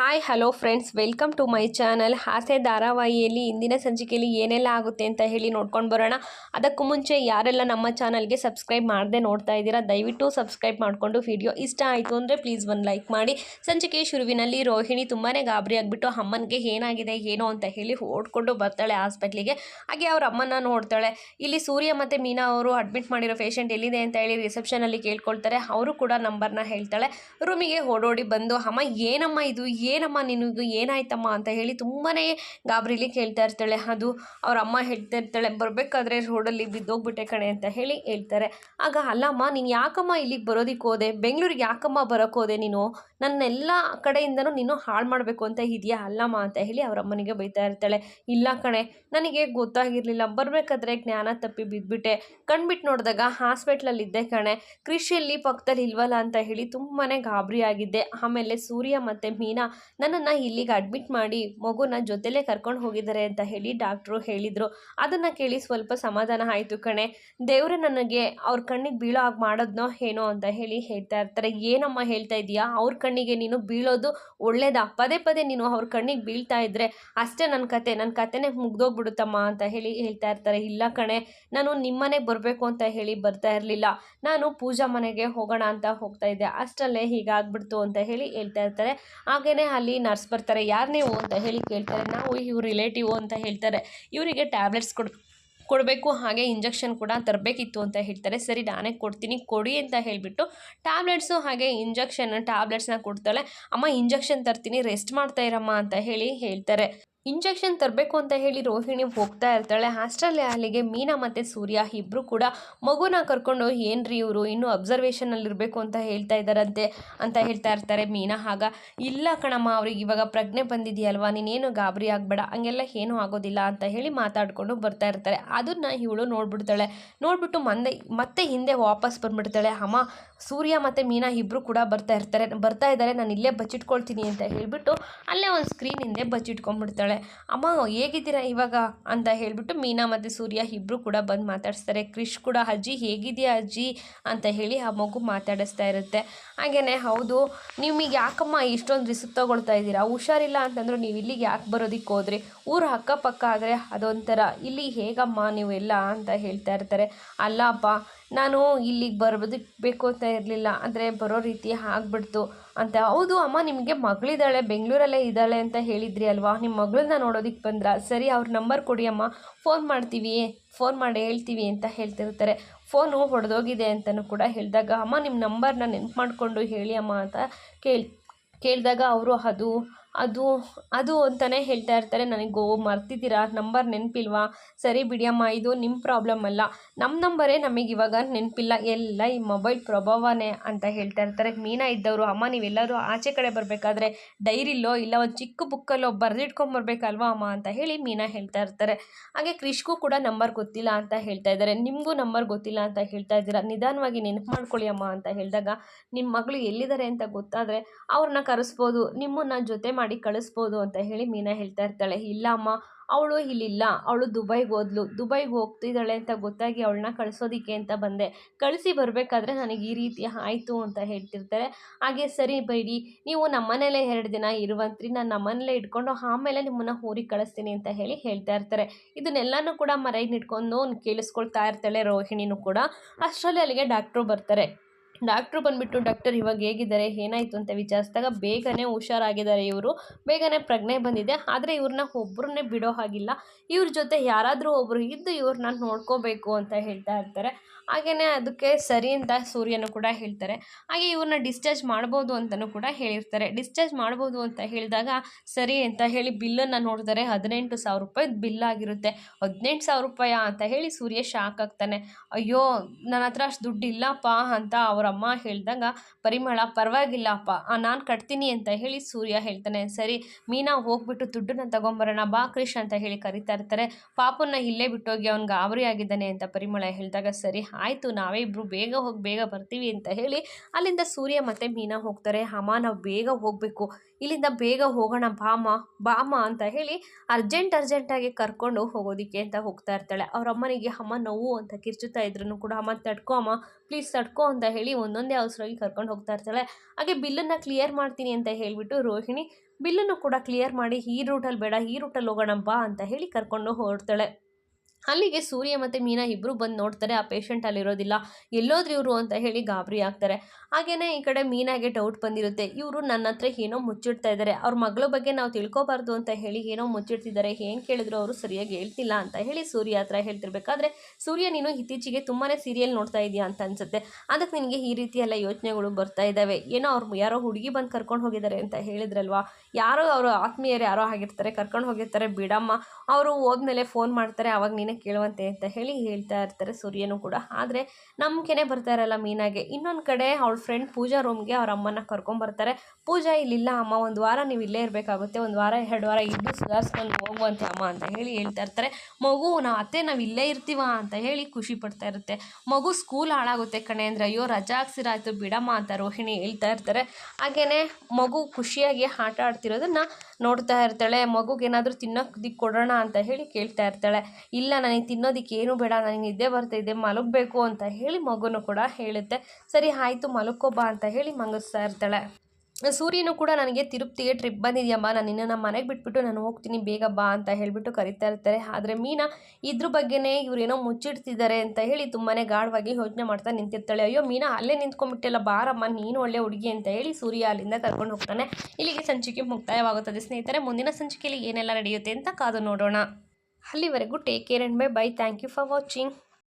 Hi hello friends welcome to my channel ಹಾಸೆ ಧಾರಾವಾಹಿಯಲ್ಲಿ ಇಂದಿನ ಸಂಚಿಕೆಯಲ್ಲಿ ಏನೆಲ್ಲ ಆಗುತ್ತೆ ಅಂತ ಹೇಳಿ ನೋಡ್ಕೊಂಡು ಬರೋಣ. ಅದಕ್ಕೂ ಮುಂಚೆ ಯಾರೆಲ್ಲ ನಮ್ಮ ಚಾನಲ್ಗೆ ಸಬ್ಸ್ಕ್ರೈಬ್ ಮಾಡದೆ ನೋಡ್ತಾ ಇದ್ದೀರಾ, ದಯವಿಟ್ಟು ಸಬ್ಸ್ಕ್ರೈಬ್ ಮಾಡಿಕೊಂಡು ವಿಡಿಯೋ ಇಷ್ಟ ಆಯಿತು ಅಂದರೆ ಪ್ಲೀಸ್ ಒಂದು ಲೈಕ್ ಮಾಡಿ. ಸಂಚಿಕೆ ಶುರುವಿನಲ್ಲಿ ರೋಹಿಣಿ ತುಂಬಾ ಗಾಬರಿ ಆಗಿಬಿಟ್ಟು ಅಮ್ಮನಿಗೆ ಏನಾಗಿದೆ, ಏನೋ ಅಂತ ಹೇಳಿ ಓಡ್ಕೊಂಡು ಬರ್ತಾಳೆ ಹಾಸ್ಪಿಟ್ಲಿಗೆ ಹಾಗೆ ಅವ್ರ ಅಮ್ಮನ ನೋಡ್ತಾಳೆ. ಇಲ್ಲಿ ಸೂರ್ಯ ಮತ್ತು ಮೀನಾ ಅವರು ಅಡ್ಮಿಟ್ ಮಾಡಿರೋ ಪೇಷಂಟ್ ಎಲ್ಲಿದೆ ಅಂತ ಹೇಳಿ ರಿಸೆಪ್ಷನಲ್ಲಿ ಕೇಳ್ಕೊಳ್ತಾರೆ. ಅವರು ಕೂಡ ನಂಬರ್ನ ಹೇಳ್ತಾಳೆ. ರೂಮಿಗೆ ಓಡೋಡಿ ಬಂದು, ಅಮ್ಮ, ಏನಮ್ಮ ಇದು? ಏನಮ್ಮ ನಿನಗೆ ಏನಾಯ್ತಮ್ಮ ಅಂತ ಹೇಳಿ ತುಂಬಾ ಗಾಬರಿಲಿ ಕೇಳ್ತಾ ಇರ್ತಾಳೆ. ಅದು ಅವ್ರ ಅಮ್ಮ ಹೇಳ್ತಾ ಇರ್ತಾಳೆ, ಬರಬೇಕಾದ್ರೆ ರೋಡಲ್ಲಿ ಬಿದ್ದೋಗ್ಬಿಟ್ಟೆ ಕಣೆ ಅಂತ ಹೇಳಿ ಹೇಳ್ತಾರೆ. ಆಗ ಅಲ್ಲಮ್ಮ, ನೀನು ಯಾಕಮ್ಮ ಇಲ್ಲಿಗೆ ಬರೋದಕ್ಕೆ ಹೋದೆ? ಬೆಂಗಳೂರಿಗೆ ಯಾಕಮ್ಮ ಬರೋಕ್ಕೋದೆ ನೀನು? ನನ್ನೆಲ್ಲ ಕಡೆಯಿಂದನೂ ನೀನು ಹಾಳು ಮಾಡಬೇಕು ಅಂತ ಇದೆಯಾ? ಅಲ್ಲಮ್ಮ ಅಂತ ಹೇಳಿ ಅವರ ಅಮ್ಮನಿಗೆ ಬೈತಾ ಇರ್ತಾಳೆ. ಇಲ್ಲ ಕಣೆ, ನನಗೆ ಗೊತ್ತಾಗಿರಲಿಲ್ಲ. ಬರಬೇಕಾದ್ರೆ ಜ್ಞಾನ ತಪ್ಪಿ ಬಿದ್ದುಬಿಟ್ಟೆ ಕಣ್ಬಿಟ್ಟು ನೋಡಿದಾಗ ಹಾಸ್ಪಿಟ್ಲಲ್ಲಿದ್ದೆ ಕಣೆ. ಕೃಷಿಯಲ್ಲಿ ಪಕ್ಕದಲ್ಲಿ ಇಲ್ವಲ್ಲ ಅಂತ ಹೇಳಿ ತುಂಬಾ ಗಾಬರಿ ಆಗಿದ್ದೆ. ಆಮೇಲೆ ಸೂರ್ಯ ಮತ್ತು ಮೀನಾ ನನ್ನನ್ನು ಇಲ್ಲಿಗೆ ಅಡ್ಮಿಟ್ ಮಾಡಿ ಮಗುನ ಜೊತೆಲೇ ಕರ್ಕೊಂಡು ಹೋಗಿದ್ದಾರೆ ಅಂತ ಹೇಳಿ ಡಾಕ್ಟ್ರು ಹೇಳಿದರು. ಅದನ್ನು ಕೇಳಿ ಸ್ವಲ್ಪ ಸಮಾಧಾನ ಆಯಿತು ಕಣೆ. ದೇವರು ನನಗೆ ಅವ್ರ ಕಣ್ಣಿಗೆ ಬೀಳೋ ಹಾಗೆ ಮಾಡೋದ್ನೋ ಏನೋ ಅಂತ ಹೇಳಿ ಹೇಳ್ತಾ ಇರ್ತಾರೆ. ಏನಮ್ಮ ಹೇಳ್ತಾ ಇದೆಯಾ? ಅವ್ರ ಕಣ್ಣಿಗೆ ನೀನು ಬೀಳೋದು ಒಳ್ಳೇದಾ? ಪದೇ ಪದೇ ನೀನು ಅವ್ರ ಕಣ್ಣಿಗೆ ಬೀಳ್ತಾ ಇದ್ರೆ ಅಷ್ಟೇ ನನ್ನ ಕತೆ ನನ್ನ ಕತೆನೇ ಮುಗ್ದೋಗ್ಬಿಡುತ್ತಮ್ಮ ಅಂತ ಹೇಳಿ ಹೇಳ್ತಾ ಇರ್ತಾರೆ. ಇಲ್ಲ ಕಣೆ, ನಾನು ನಿಮ್ಮನೆಗೆ ಬರಬೇಕು ಅಂತ ಹೇಳಿ ಬರ್ತಾ ಇರಲಿಲ್ಲ. ನಾನು ಪೂಜಾ ಮನೆಗೆ ಹೋಗೋಣ ಅಂತ ಹೋಗ್ತಾ ಇದ್ದೆ. ಅಷ್ಟರಲ್ಲೇ ಹೀಗಾಗ್ಬಿಡ್ತು ಅಂತ ಹೇಳಿ ಹೇಳ್ತಾ ಇರ್ತಾರೆ. ಹಾಗೆಯೇ ಅಲ್ಲಿ ನರ್ಸ್ ಬರ್ತಾರೆ. ಯಾರು ನೀವು ಅಂತ ಹೇಳಿ ಕೇಳ್ತಾರೆ. ನಾವು ಇವ್ರ ರಿಲೇಟಿವ್ ಅಂತ ಹೇಳ್ತಾರೆ. ಇವರಿಗೆ ಟ್ಯಾಬ್ಲೆಟ್ಸ್ ಕೊಡ್ ಕೊಡಬೇಕು, ಹಾಗೆ ಇಂಜೆಕ್ಷನ್ ಕೂಡ ತರಬೇಕಿತ್ತು ಅಂತ ಹೇಳ್ತಾರೆ. ಸರಿ, ನಾನೇ ಕೊಡ್ತೀನಿ, ಕೊಡಿ ಅಂತ ಹೇಳಿಬಿಟ್ಟು ಟ್ಯಾಬ್ಲೆಟ್ಸು ಹಾಗೆ ಇಂಜೆಕ್ಷನ್ ಟ್ಯಾಬ್ಲೆಟ್ಸ್ನ ಕೊಡ್ತಾಳೆ. ಅಮ್ಮ ಇಂಜೆಕ್ಷನ್ ತರ್ತೀನಿ ರೆಸ್ಟ್ ಮಾಡ್ತಾ ಇರಮ್ಮ ಅಂತ ಹೇಳಿ ಹೇಳ್ತಾರೆ. ಇಂಜೆಕ್ಷನ್ ತರಬೇಕು ಅಂತ ಹೇಳಿ ರೋಹಿಣಿ ಹೋಗ್ತಾ ಇರ್ತಾಳೆ. ಹಾಸ್ಟೆಲ್ ಅಲ್ಲಿಗೆ ಮೀನಾ ಮತ್ತು ಸೂರ್ಯ ಇಬ್ಬರು ಕೂಡ ಮಗುನ ಕರ್ಕೊಂಡು ಏನ್ರಿ ಇವರು? ಇನ್ನೂ ಅಬ್ಸರ್ವೇಷನಲ್ಲಿ ಇರಬೇಕು ಅಂತ ಹೇಳ್ತಾ ಇದ್ದಾರಂತೆ ಅಂತ ಹೇಳ್ತಾ ಇರ್ತಾರೆ ಮೀನಾ. ಆಗ, ಇಲ್ಲ ಕಣಮ್ಮ, ಅವ್ರಿಗೆ ಇವಾಗ ಪ್ರಜ್ಞೆ ಬಂದಿದೆಯಲ್ವಾ? ನೀನೇನು ಗಾಬರಿ ಆಗಬೇಡ, ಹಂಗೆಲ್ಲ ಏನೂ ಆಗೋದಿಲ್ಲ ಅಂತ ಹೇಳಿ ಮಾತಾಡಿಕೊಂಡು ಬರ್ತಾ ಇರ್ತಾರೆ. ಅದನ್ನು ಇವಳು ನೋಡ್ಬಿಡ್ತಾಳೆ. ನೋಡ್ಬಿಟ್ಟು ಮಂದೆ, ಮತ್ತೆ ಹಿಂದೆ ವಾಪಸ್ ಬಂದ್ಬಿಡ್ತಾಳೆ. ಅಮ್ಮ, ಸೂರ್ಯ ಮತ್ತು ಮೀನಾ ಇಬ್ಬರು ಕೂಡ ಬರ್ತಾ ಇರ್ತಾರೆ. ಬರ್ತಾ ಇದ್ದಾರೆ. ನಾನು ಇಲ್ಲೇ ಬಚ್ಚಿಟ್ಕೊಳ್ತೀನಿ ಅಂತ ಹೇಳಿಬಿಟ್ಟು ಅಲ್ಲೇ ಒಂದು ಸ್ಕ್ರೀನ್ ಹಿಂದೆ ಬಚ್ಚಿಟ್ಕೊಂಡ್ಬಿಡ್ತಾಳೆ. ಅಮ್ಮ, ಹೇಗಿದ್ದೀರಾ ಇವಾಗ? ಅಂತ ಹೇಳಿಬಿಟ್ಟು ಮೀನಾ ಮತ್ತು ಸೂರ್ಯ ಇಬ್ಬರು ಕೂಡ ಬಂದು ಮಾತಾಡಿಸ್ತಾರೆ. ಕ್ರಿಶ್ ಕೂಡ, ಅಜ್ಜಿ ಹೇಗಿದೆಯಾ ಅಜ್ಜಿ? ಅಂತ ಹೇಳಿ ಆ ಮಗು ಮಾತಾಡಿಸ್ತಾ ಇರುತ್ತೆ. ಹಾಗೆಯೇ ಹೌದು, ನಿಮಗೆ ಯಾಕಮ್ಮ ಇಷ್ಟೊಂದು ರಿಸ್ಕ್ ತೊಗೊಳ್ತಾ ಇದ್ದೀರಾ? ಹುಷಾರಿಲ್ಲ ಅಂತಂದ್ರೆ ನೀವು ಇಲ್ಲಿಗೆ ಯಾಕೆ ಬರೋದಕ್ಕೆ ಹೋದ್ರಿ? ಊರ ಅಕ್ಕಪಕ್ಕ ಆದರೆ ಅದೊಂಥರ, ಇಲ್ಲಿ ಹೇಗಮ್ಮ ನೀವೆಲ್ಲ? ಅಂತ ಹೇಳ್ತಾ ಇರ್ತಾರೆ. ಅಲ್ಲಪ್ಪ ನಾನು ಇಲ್ಲಿಗೆ ಬರಬೇಕು ಬೇಕು ಅಂತ ಇರಲಿಲ್ಲ. ಅಂದರೆ ಬರೋ ರೀತಿ ಆಗ್ಬಿಡ್ತು ಅಂತ. ಹೌದು ಅಮ್ಮ, ನಿಮಗೆ ಮಗಳಿದ್ದಾಳೆ, ಬೆಂಗಳೂರಲ್ಲೇ ಇದ್ದಾಳೆ ಅಂತ ಹೇಳಿದ್ರಿ ಅಲ್ವಾ? ನಿಮ್ಮ ಮಗಳನ್ನ ನೋಡೋದಕ್ಕೆ ಬಂದ್ರ ಸರಿ, ಅವ್ರ ನಂಬರ್ ಕೊಡಿ ಅಮ್ಮ. ಫೋನ್ ಮಾಡ್ತೀವಿ, ಫೋನ್ ಮಾಡಿ ಹೇಳ್ತೀವಿ ಅಂತ ಹೇಳ್ತಿರ್ತಾರೆ. ಫೋನು ಹೊಡೆದೋಗಿದೆ ಅಂತಲೂ ಕೂಡ ಹೇಳಿದಾಗ, ಅಮ್ಮ ನಿಮ್ಮ ನಂಬರ್ನ ನೆನ್ಪು ಮಾಡಿಕೊಂಡು ಹೇಳಿ ಅಮ್ಮ, ಅಂತ ಕೇಳಿ, ಕೇಳಿದಾಗ ಅವರು ಅದು ಅದು ಅದು ಅಂತಲೇ ಹೇಳ್ತಾ ಇರ್ತಾರೆ. ನನಗೆ ಗೋ ಮರ್ತಿದ್ದೀರಾ? ನಂಬರ್ ನೆನಪಿಲ್ವಾ? ಸರಿ ಬಿಡಿಯಮ್ಮ ಇದು ನಿಮ್ಮ ಪ್ರಾಬ್ಲಮ್ ಅಲ್ಲ. ನಮ್ಮ ನಂಬರೇ ನಮಗೆ ಇವಾಗ ನೆನಪಿಲ್ಲ. ಎಲ್ಲ ಈ ಮೊಬೈಲ್ ಪ್ರಭಾವನೇ ಅಂತ ಹೇಳ್ತಾ ಇರ್ತಾರೆ. ಮೀನಾ ಇದ್ದವರು, ಅಮ್ಮ ನೀವೆಲ್ಲರೂ ಆಚೆ ಕಡೆ ಬರಬೇಕಾದ್ರೆ ಡೈರಿಲೋ ಇಲ್ಲ ಒಂದು ಚಿಕ್ಕ ಬುಕ್ಕಲ್ಲೋ ಬರೆದಿಟ್ಕೊಂಬರ್ಬೇಕಲ್ವಾ ಅಮ್ಮ ಅಂತ ಹೇಳಿ ಮೀನಾ ಹೇಳ್ತಾ ಇರ್ತಾರೆ. ಹಾಗೆ ಕ್ರಿಶ್ಗೂ ಕೂಡ ನಂಬರ್ ಗೊತ್ತಿಲ್ಲ ಅಂತ ಹೇಳ್ತಾ ಇದ್ದಾರೆ. ನಿಮಗೂ ನಂಬರ್ ಗೊತ್ತಿಲ್ಲ ಅಂತ ಹೇಳ್ತಾ ಇದ್ದೀರಾ? ನಿಧಾನವಾಗಿ ನೆನಪು ಮಾಡ್ಕೊಳ್ಳಿ ಅಮ್ಮ ಅಂತ ಹೇಳಿದಾಗ ನಿಮ್ಮ ಮಗಳು ಎಲ್ಲಿದ್ದಾರೆ ಅಂತ ಗೊತ್ತಾದರೆ ಅವ್ರನ್ನ ಕರೆಸ್ಬೋದು. ನಿಮ್ಮನ್ನ ಜೊತೆ ಮಾಡಿ ಕಳಿಸ್ಬೋದು ಅಂತ ಹೇಳಿ ಮೀನಾ ಹೇಳ್ತಾ ಇರ್ತಾಳೆ. ಇಲ್ಲ ಅಮ್ಮ, ಅವಳು ಇಲ್ಲಿಲ್ಲ. ಅವಳು ದುಬೈಗೆ ಹೋದ್ಲು. ದುಬೈಗೆ ಹೋಗ್ತಿದ್ದಾಳೆ ಅಂತ ಗೊತ್ತಾಗಿ ಅವಳನ್ನ ಕಳಿಸೋದಿಕ್ಕೆ ಅಂತ ಬಂದೆ. ಕಳಿಸಿ ಬರಬೇಕಾದ್ರೆ ನನಗೆ ಈ ರೀತಿ ಆಯಿತು ಅಂತ ಹೇಳ್ತಿರ್ತಾರೆ. ಹಾಗೆ ಸರಿ ಬೈಡಿ, ನೀವು ನಮ್ಮನೇಲೇ ಎರಡು ದಿನ ಇರುವಂತ್ರಿ. ನಾನು ನಮ್ಮನೇಲೇ ಇಟ್ಕೊಂಡು ಆಮೇಲೆ ನಿಮ್ಮನ್ನು ಊರಿಗೆ ಕಳಿಸ್ತೀನಿ ಅಂತ ಹೇಳಿ ಹೇಳ್ತಾ ಇರ್ತಾರೆ. ಇದನ್ನೆಲ್ಲನೂ ಕೂಡ ಮರೈಗೆ ಇಟ್ಕೊಂಡು ಕೇಳಿಸ್ಕೊಳ್ತಾ ಇರ್ತಾಳೆ ರೋಹಿಣಿನೂ ಕೂಡ. ಅಷ್ಟರಲ್ಲಿ ಅಲ್ಲಿಗೆ ಡಾಕ್ಟ್ರು ಬರ್ತಾರೆ. ಡಾಕ್ಟ್ರು ಬಂದುಬಿಟ್ಟು, ಡಾಕ್ಟರ್ ಇವಾಗ ಹೇಗಿದ್ದಾರೆ? ಏನಾಯಿತು? ಅಂತ ವಿಚಾರಿಸಿದಾಗ ಬೇಗನೆ ಹುಷಾರಾಗಿದ್ದಾರೆ ಇವರು. ಬೇಗನೆ ಪ್ರಜ್ಞೆ ಬಂದಿದೆ. ಆದರೆ ಇವ್ರನ್ನ ಒಬ್ಬರನ್ನೇ ಬಿಡೋ ಹಾಗಿಲ್ಲ. ಇವ್ರ ಜೊತೆ ಯಾರಾದರೂ ಒಬ್ಬರು ಇದ್ದು ಇವ್ರನ್ನ ನೋಡ್ಕೋಬೇಕು ಅಂತ ಹೇಳ್ತಾ ಇರ್ತಾರೆ. ಹಾಗೆಯೇ ಅದಕ್ಕೆ ಸರಿ ಅಂತ ಸೂರ್ಯನು ಕೂಡ ಹೇಳ್ತಾರೆ. ಹಾಗೆ ಇವ್ರನ್ನ ಡಿಸ್ಚಾರ್ಜ್ ಮಾಡ್ಬೋದು ಅಂತಲೂ ಕೂಡ ಹೇಳಿರ್ತಾರೆ. ಡಿಸ್ಚಾರ್ಜ್ ಮಾಡ್ಬೋದು ಅಂತ ಹೇಳಿದಾಗ ಸರಿ ಅಂತ ಹೇಳಿ ಬಿಲ್ಲನ್ನು ನೋಡಿದರೆ ಹದಿನೆಂಟು ಸಾವಿರ ರೂಪಾಯಿ ಬಿಲ್ ಆಗಿರುತ್ತೆ. ಹದಿನೆಂಟು ಸಾವಿರ ರೂಪಾಯ ಅಂತ ಹೇಳಿ ಸೂರ್ಯ ಶಾಕ್ ಆಗ್ತಾನೆ. ಅಯ್ಯೋ, ನನ್ನ ಹತ್ರ ಅಷ್ಟು ದುಡ್ಡು ಇಲ್ಲಪ್ಪ ಅಂತ ಅವರಮ್ಮ ಹೇಳಿದಾಗ, ಪರಿಮಳ, ಪರವಾಗಿಲ್ಲಪ್ಪ ನಾನು ಕಟ್ತೀನಿ ಅಂತ ಹೇಳಿ ಸೂರ್ಯ ಹೇಳ್ತಾನೆ. ಸರಿ, ಮೀನಾ ಹೋಗ್ಬಿಟ್ಟು ದುಡ್ಡನ್ನ ತಗೊಂಬರೋಣ, ಬಾ ಕ್ರಿಶ್ ಅಂತ ಹೇಳಿ ಕರಿತಾ ಇರ್ತಾರೆ. ಪಾಪನ್ನ ಇಲ್ಲೇ ಬಿಟ್ಟೋಗಿ ಅವ್ನು ಗಾಬರಿ ಆಗಿದ್ದಾನೆ ಅಂತ ಪರಿಮಳ ಹೇಳಿದಾಗ, ಸರಿ ಆಯಿತು, ನಾವೇ ಇಬ್ಬರು ಬೇಗ ಹೋಗಿ, ಬೇಗ ಬರ್ತೀವಿ ಅಂತ ಹೇಳಿ ಅಲ್ಲಿಂದ ಸೂರ್ಯ ಮತ್ತು ಮೀನಾ ಹೋಗ್ತಾರೆ. ಅಮ್ಮ, ನಾವು ಬೇಗ ಹೋಗಬೇಕು. ಇಲ್ಲಿಂದ ಬೇಗ ಹೋಗೋಣ ಬಾಮ ಬಾಮ ಅಂತ ಹೇಳಿ ಅರ್ಜೆಂಟ್ ಅರ್ಜೆಂಟಾಗಿ ಕರ್ಕೊಂಡು ಹೋಗೋದಕ್ಕೆ ಅಂತ ಹೋಗ್ತಾ ಇರ್ತಾಳೆ. ಅವ್ರ ಅಮ್ಮನಿಗೆ, ಅಮ್ಮ, ನೋವು ಅಂತ ಕಿರ್ಚುತ್ತಾ ಇದ್ರು ಕೂಡ, ಅಮ್ಮ, ತಡ್ಕೋ, ಅಮ್ಮ ಪ್ಲೀಸ್ ತಡ್ಕೋ ಅಂತ ಹೇಳಿ ಒಂದೊಂದೇ ಅವಸರವಾಗಿ ಕರ್ಕೊಂಡು ಹೋಗ್ತಾ ಇರ್ತಾಳೆ. ಹಾಗೆ ಬಿಲ್ಲನ್ನು ಕ್ಲಿಯರ್ ಮಾಡ್ತೀನಿ ಅಂತ ಹೇಳಿಬಿಟ್ಟು ರೋಹಿಣಿ ಬಿಲ್ಲನ್ನು ಕೂಡ ಕ್ಲಿಯರ್ ಮಾಡಿ, ಈ ರೂಟಲ್ಲಿ ಬೇಡ, ಈ ರೂಟಲ್ಲಿ ಹೋಗೋಣ, ಬಾ ಅಂತ ಹೇಳಿ ಕರ್ಕೊಂಡು ಹೊರಡ್ತಾಳೆ. ಅಲ್ಲಿಗೆ ಸೂರ್ಯ ಮತ್ತು ಮೀನಾ ಇಬ್ಬರು ಬಂದು ನೋಡ್ತಾರೆ, ಆ ಪೇಷಂಟ್ ಅಲ್ಲಿರೋದಿಲ್ಲ. ಎಲ್ಲೋದ್ರು ಇವರು ಅಂತ ಹೇಳಿ ಗಾಬರಿ ಆಗ್ತಾರೆ. ಹಾಗೆಯೇ ಈ ಕಡೆ ಮೀನಾಗೆ ಡೌಟ್ ಬಂದಿರುತ್ತೆ. ಇವರು ನನ್ನ ಹತ್ರ ಏನೋ ಮುಚ್ಚಿಡ್ತಾ ಇದ್ದಾರೆ ಅವ್ರ ಮಗಳ ಬಗ್ಗೆ ನಾವು ತಿಳ್ಕೊಬಾರ್ದು ಅಂತ ಹೇಳಿ ಏನೋ ಮುಚ್ಚಿಡ್ತಿದ್ದಾರೆ ಏನು ಕೇಳಿದ್ರು ಅವರು ಸರಿಯಾಗಿ ಹೇಳ್ತಿಲ್ಲ ಅಂತ ಹೇಳಿ ಸೂರ್ಯ ಹತ್ರ ಹೇಳ್ತಿರ್ಬೇಕಾದ್ರೆ ಸೂರ್ಯ, ನೀನು ಇತ್ತೀಚೆಗೆ ತುಂಬಾ ಸೀರಿಯಲ್ ನೋಡ್ತಾ ಇದೆಯಾ ಅಂತ ಅನ್ಸುತ್ತೆ. ಅದಕ್ಕೆ ನಿನಗೆ ಈ ರೀತಿ ಎಲ್ಲ ಯೋಚನೆಗಳು ಬರ್ತಾ ಇದ್ದಾವೆ ಏನೋ ಅವ್ರು ಯಾರೋ ಹುಡುಗಿ ಬಂದು ಕರ್ಕೊಂಡು ಹೋಗಿದ್ದಾರೆ ಅಂತ ಹೇಳಿದ್ರಲ್ವಾ? ಯಾರೋ ಅವರು ಆತ್ಮೀಯರು ಯಾರೋ ಆಗಿರ್ತಾರೆ, ಕರ್ಕೊಂಡು ಹೋಗಿರ್ತಾರೆ, ಬಿಡಮ್ಮ. ಅವರು ಹೋದ್ಮೇಲೆ ಫೋನ್ ಮಾಡ್ತಾರೆ. ಅವಾಗ ನೀನೇ ಕೇಳುವಂತೆ ಅಂತ ಹೇಳಿ ಹೇಳ್ತಾ ಇರ್ತಾರೆ ಸೂರ್ಯನು ಕೂಡ. ಆದರೆ ನಂಬಿಕೆನೇ ಬರ್ತಾ ಇರಲ್ಲ ಮೀನಾಗೆ. ಇನ್ನೊಂದು ಕಡೆ ಅವಳ ಫ್ರೆಂಡ್ ಪೂಜಾ ರೂಮ್ಗೆ ಅವ್ರ ಅಮ್ಮನ ಕರ್ಕೊಂಬರ್ತಾರೆ ಪೂಜಾ, ಇಲ್ಲಿಲ್ಲ ಅಮ್ಮ, ಒಂದು ವಾರ ನೀವು ಇಲ್ಲೇ ಇರಬೇಕಾಗುತ್ತೆ. ಒಂದು ವಾರ, ಎರಡು ವಾರ ಇದ್ದು ಸುಧಾರಿಸ್ಕೊಂಡು ಹೋಗುವಂತೆ ಅಮ್ಮ ಅಂತ ಹೇಳಿ ಹೇಳ್ತಾ ಇರ್ತಾರೆ. ಮಗು ನಾವು ಅತ್ತೆ, ನಾವು ಇಲ್ಲೇ ಇರ್ತೀವ? ಅಂತ ಹೇಳಿ ಖುಷಿ ಪಡ್ತಾ ಇರುತ್ತೆ. ಮಗು ಸ್ಕೂಲ್ ಹಾಳಾಗುತ್ತೆ ಕಣೆ ಅಂದರೆ, ಅಯ್ಯೋ, ರಜಾ ಹಾಕ್ಸಿರಾಯ್ತು ಬಿಡಮ್ಮ ಅಂತ ರೋಹಿಣಿ ಹೇಳ್ತಾ ಇರ್ತಾರೆ. ಹಾಗೆಯೇ ಮಗು ಖುಷಿಯಾಗಿ ಆಟ ಆಡ್ತಿರೋದನ್ನ ನೋಡ್ತಾ ಇರ್ತಾಳೆ ಮಗುಗೇನಾದರೂ ತಿನ್ನೋದಕ್ಕೆ ಕೊಡೋಣ ಅಂತ ಹೇಳಿ ಕೇಳ್ತಾ ಇರ್ತಾಳೆ. ಇಲ್ಲ, ನನಗೆ ತಿನ್ನೋದಕ್ಕೆ ಏನು ಬೇಡ, ನನಗೆ ನಿದ್ದೆ ಬರ್ತಾಯಿದೆ ಮಲಗಬೇಕು ಅಂತ ಹೇಳಿ ಮಗುನು ಕೂಡ ಹೇಳುತ್ತೆ. ಸರಿ, ಆಯಿತು ಮಲಕ್ಕೋಬಾ ಅಂತ ಹೇಳಿ ಮಲಗಿಸ್ತಾ ಇರ್ತಾಳೆ. ಸೂರ್ಯನು ಕೂಡ ನನಗೆ ತಿರುಪ್ತಿಗೆ ಟ್ರಿಪ್ ಬಂದಿದೆಯಮ್ಮ. ನಾನು ನಿನ್ನ ನಮ್ಮ ಮನೆಗೆ ಬಿಟ್ಬಿಟ್ಟು ನಾನು ಹೋಗ್ತೀನಿ, ಬೇಗ ಬಾ ಅಂತ ಹೇಳಿಬಿಟ್ಟು ಕರಿತಾ ಇರ್ತಾರೆ. ಆದರೆ ಮೀನಾ, ಇದ್ರ ಬಗ್ಗೆನೇ ಇವರೇನೋ ಮುಚ್ಚಿಡ್ತಿದ್ದಾರೆ ಅಂತ ಹೇಳಿ ತುಂಬಾ ಗಾಢವಾಗಿ ಯೋಚನೆ ಮಾಡ್ತಾ ನಿಂತಿರ್ತಾಳೆ. ಅಯ್ಯೋ ಮೀನಾ, ಅಲ್ಲೇ ನಿಂತ್ಕೊಂಡ್ಬಿಟ್ಟೆಲ್ಲ ಬಾರಮ್ಮ, ನೀನು ಒಳ್ಳೆ ಹುಡುಗಿ ಅಂತ ಹೇಳಿ ಸೂರ್ಯ ಅಲ್ಲಿಂದ ಕರ್ಕೊಂಡು ಹೋಗ್ತಾನೆ. ಇಲ್ಲಿಗೆ ಸಂಚಿಕೆ ಮುಕ್ತಾಯವಾಗುತ್ತದೆ. ಸ್ನೇಹಿತರೆ, ಮುಂದಿನ ಸಂಚಿಕೆಯಲ್ಲಿ ಏನೆಲ್ಲ ನಡೆಯುತ್ತೆ ಅಂತ ಕಾದು ನೋಡೋಣ. ಅಲ್ಲಿವರೆಗೂ take care and bye bye thank you for watching